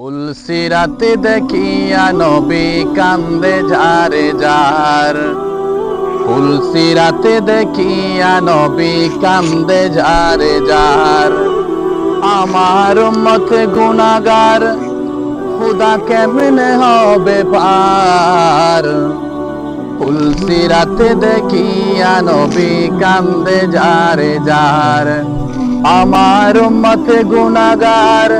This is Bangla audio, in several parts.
তুলসি রাতে দেখিয়া নবী কান্দে যারে যার তুলসি রাতে দেখিয়া নবী কান্দে যারে যার আমার মতে গুনাগার খুদা কেমনে হবে পার? তুলসি রাতে দেখিয়া নবী কান্দে যারে যার আমার মতে গুনাগার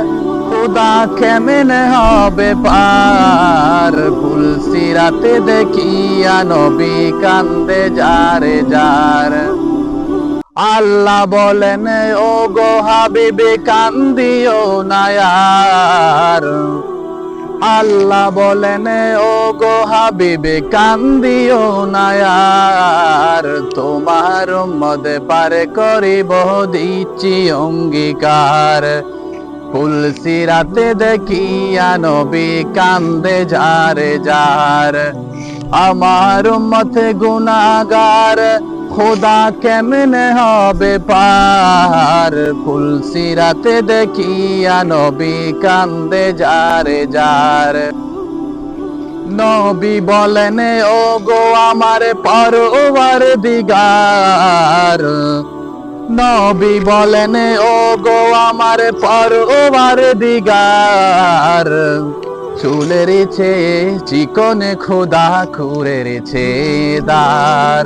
খুদা কেমনে হবে পার? তুলসি রাতে দেখিয়া নবী কান্দে যারে যার। আল্লাহ বলেন ও গো হাবিবে, কান্দিও নায়ার আল্লাহ বলেন ও গো হাবিবে, কান্দিও নায়ার তোমার মদে পারে করিব দিচ্ছি অঙ্গীকার। তুলসি রাতে দেখিয়া নবী কান্দে যারে যার। আমার মতে গুনাগার খোদা কেমনে হবে পার? তুলসি রাতে দেখিয়া নবী কান্দে যারে যার। নবী বলেন ও গো আমার পরওয়ার দিগার নবী বলেন ও গো আমার পরওয়ার দিগার, চুলের ছে চিকন খোদা খুরের ছে দার।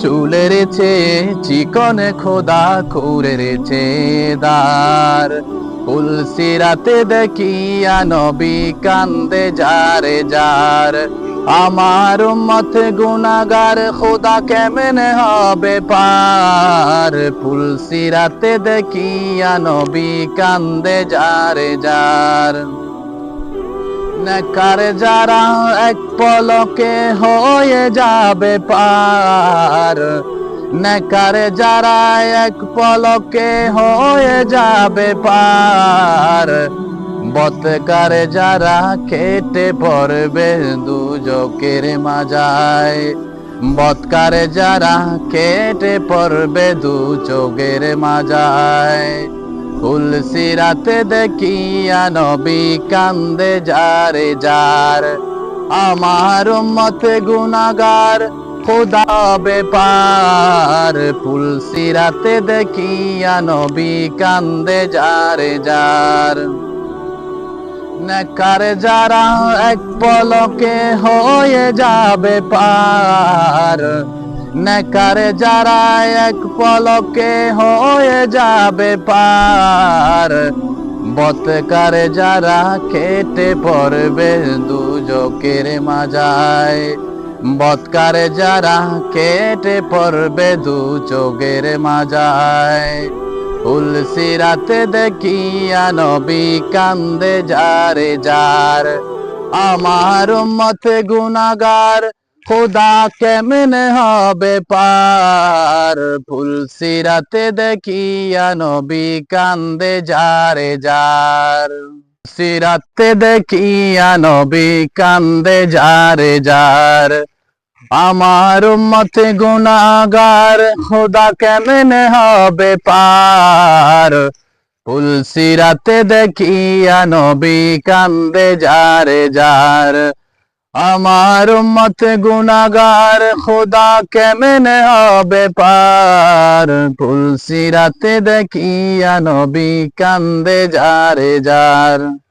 চুলের ছে চিকন খোদা খুরের ছে দার। তুলসি রাতে দেখিয়া নবী কান্দে যারে যার আমার মত গুনাগার খোদা কেমনে হবে পার? তুলসি রাতে দেখিয়া নবী কান্দে যারে যার। নেকার যারা এক পলকে হয়ে যাবে পার। নেকার যারা এক পলকে হয়ে যাবে পার। বতকার যারা কেটে পড়বে দুজকের মাজায়। বৎকার যারা কেটে পড়বে দু চোখের মাজায়। তুলসি রাতে দেখিয়া নবী কান্দে যারে যার। আমার মতে গুনাগার খোদা বেপার। তুলসি রাতে দেখিয়া নবী কান্দে যারে যার। নেকার যারা এক পলকে হয়ে যাবে পার। নেকার যারা এক পলকে হয়ে যাবে পার। বতকার যারা কেটে পড়বে দুজকের মাজায়। বৎকার যারা কেটে পড়বে দু চোখের মাজায়। তুলসি রাতে দেখিয়া নবী কান্দে যারে যার। আমার মতে গুনাগার খোদা কেমনে হবে পার? তুলসি রাতে দেখিয়া নবী কান্দে যারে যার। সিরাতে দেখিয়া নবী কান্দে যারে যার। আমার মতে গুনাগার খোদা কেমনে হবে পার? তুলসি রাতে দেখিয়া নবী কান্দে যারে যার। আমার মতে গুনাগার খোদা কেমনে হবে পার? তুলসি রাতে দেখিয়া নবী কান্দে যারে যার।